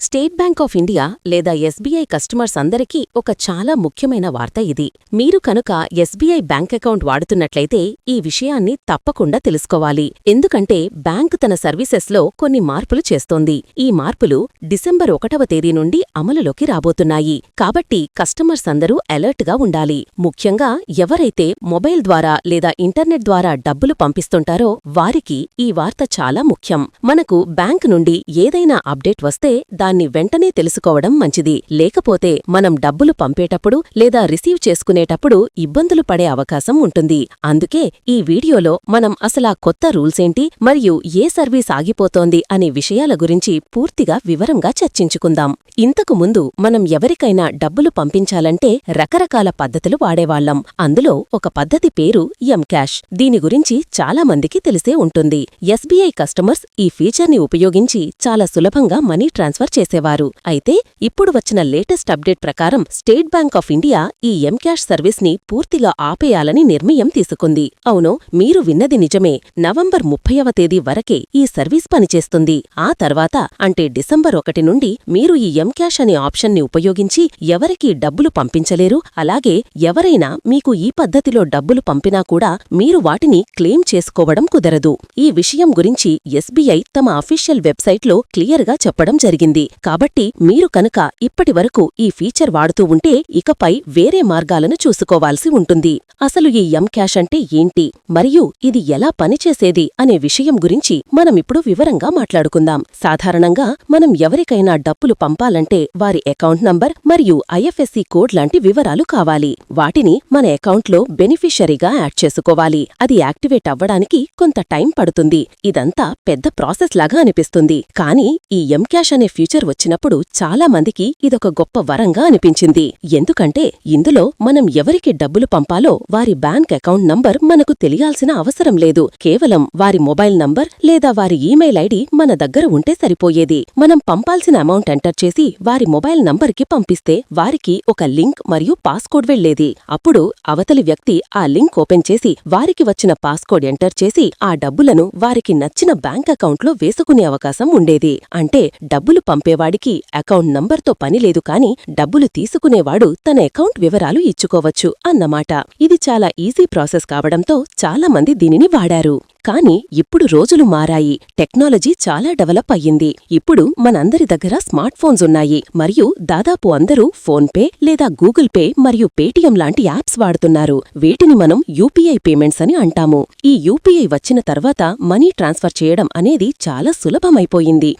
State Bank of India లేదా SBI customers అందరికీ ఒక చాలా ముఖ్యమైన వార్త ఇది. మీరు కనుక ఎస్బీఐ బ్యాంక్ అకౌంట్ వాడుతున్నట్లయితే ఈ విషయాన్ని తప్పకుండా తెలుసుకోవాలి. ఎందుకంటే బ్యాంక్ తన సర్వీసెస్లో కొన్ని మార్పులు చేస్తోంది. ఈ మార్పులు డిసెంబర్ ఒకటవ తేదీ నుండి అమలులోకి రాబోతున్నాయి. కాబట్టి కస్టమర్స్ అందరూ అలర్ట్గా ఉండాలి. ముఖ్యంగా ఎవరైతే మొబైల్ ద్వారా లేదా ఇంటర్నెట్ ద్వారా డబ్బులు పంపిస్తుంటారో వారికి ఈ వార్త చాలా ముఖ్యం. మనకు బ్యాంక్ నుండి ఏదైనా అప్డేట్ వస్తే దాన్ని వెంటనే తెలుసుకోవడం మంచిది. లేకపోతే మనం డబ్బులు పంపేటప్పుడు లేదా రిసీవ్ చేసుకునేటప్పుడు ఇబ్బందులు పడే అవకాశం ఉంటుంది. అందుకే ఈ వీడియోలో మనం అసలా కొత్త రూల్సేంటి మరియు ఏ సర్వీస్ ఆగిపోతోంది అనే విషయాల గురించి పూర్తిగా వివరంగా చర్చించుకుందాం. ఇంతకు ముందు మనం ఎవరికైనా డబ్బులు పంపించాలంటే రకరకాల పద్ధతులు వాడేవాళ్ళం అందులో ఒక పద్ధతి పేరు ఎంక్యాష్. దీని గురించి చాలా మందికి తెలిసే ఉంటుంది. ఎస్బీఐ కస్టమర్స్ ఈ ఫీచర్ని ఉపయోగించి చాలా సులభంగా మనీ ట్రాన్స్ఫర్ చేసేవారు. అయితే ఇప్పుడు వచ్చిన లేటెస్ట్ అప్డేట్ ప్రకారం స్టేట్ బ్యాంక్ ఆఫ్ ఇండియా ఈ ఎంక్యాష్ సర్వీస్ని పూర్తిగా ఆపేయాలని నిర్ణయం తీసుకుంది. అవును మీరు విన్నది నిజమే. నవంబర్ ముప్పైవ తేదీ వరకే ఈ సర్వీస్ పనిచేస్తుంది. ఆ తర్వాత అంటే డిసెంబర్ ఒకటి నుండి మీరు ఈ ఎంక్యాష్ అనే ఆప్షన్ని ఉపయోగించి ఎవరికీ డబ్బులు పంపించలేరు. అలాగే ఎవరైనా మీకు ఈ పద్ధతిలో డబ్బులు పంపినా కూడా మీరు వాటిని క్లెయిమ్ చేసుకోవడం కుదరదు. ఈ విషయం గురించి ఎస్బీఐ తమ అఫీషియల్ వెబ్సైట్లో క్లియర్గా చెప్పడం జరిగింది. కాబట్టి మీరు కనుక ఇప్పటివరకు ఈ ఫీచర్ వాడుతూ ఉంటే ఇకపై వేరే మార్గాలను చూసుకోవాల్సి ఉంటుంది. అసలు ఈ ఎంక్యాష్ అంటే ఏంటి? మరియు ఇది ఎలా పనిచేసేది అనే విషయం గురించి మనమిప్పుడు వివరంగా మాట్లాడుకుందాం. సాధారణంగా మనం ఎవరికైనా డబ్బులు పంపాలంటే వారి అకౌంట్ నంబర్ మరియు ఐఎఫ్ఎస్సి కోడ్ లాంటి వివరాలు కావాలి. వాటిని మన అకౌంట్లో బెనిఫిషరీగా యాడ్ చేసుకోవాలి. అది యాక్టివేట్ అవ్వడానికి కొంత టైం పడుతుంది. ఇదంతా పెద్ద ప్రాసెస్ లాగా అనిపిస్తుంది. కానీ ఈ ఎంక్యాష్ అనే ఫ్యూచర్ వచ్చినప్పుడు చాలా మందికి ఇదొక గొప్ప వరంగా అనిపించింది. ఎందుకంటే ఇందులో మనం ఎవరికి డబ్బులు పంపాలో వారి బ్యాంక్ అకౌంట్ నంబర్ మనకు తెలియాల్సిన అవసరం లేదు. కేవలం వారి మొబైల్ నంబర్ లేదా వారి ఈమెయిల్ ఐడి మన దగ్గర ఉంటే సరిపోయేది. మనం పంపాల్సిన అమౌంట్ ఎంటర్ చేసి వారి మొబైల్ నంబర్కి పంపిస్తే వారికి ఒక లింక్ మరియు పాస్కోడ్ వెళ్ళేది అప్పుడు అవతలి వ్యక్తి ఆ లింక్ ఓపెన్ చేసి వారికి వచ్చిన పాస్కోడ్ ఎంటర్ చేసి ఆ డబ్బులను వారికి నచ్చిన బ్యాంక్ అకౌంట్లో వేసుకునే అవకాశం ఉండేది. అంటే డబ్బులు పంపేవాడికి అకౌంట్ నంబర్తో పనిలేదు కాని డబ్బులు తీసుకునేవాడు తన అకౌంట్ వివరాలు ఇచ్చుకోవచ్చు అన్నమాట. ఇది చాలా ఈజీ ప్రాసెస్ కావడంతో చాలా మంది దీనిని వాడారు. కానీ ఇప్పుడు రోజులు మారాయి. టెక్నాలజీ చాలా డెవలప్ అయ్యింది. ఇప్పుడు మనందరి దగ్గర స్మార్ట్ ఫోన్స్ ఉన్నాయి. మరియు దాదాపు అందరూ ఫోన్పే లేదా గూగుల్ పే మరియు పేటీఎం లాంటి యాప్స్ వాడుతున్నారు. వీటిని మనం యూపీఐ పేమెంట్స్ అని అంటాము. ఈ యూపీఐ వచ్చిన తర్వాత మనీ ట్రాన్స్ఫర్ చేయడం అనేది చాలా సులభమైపోయింది.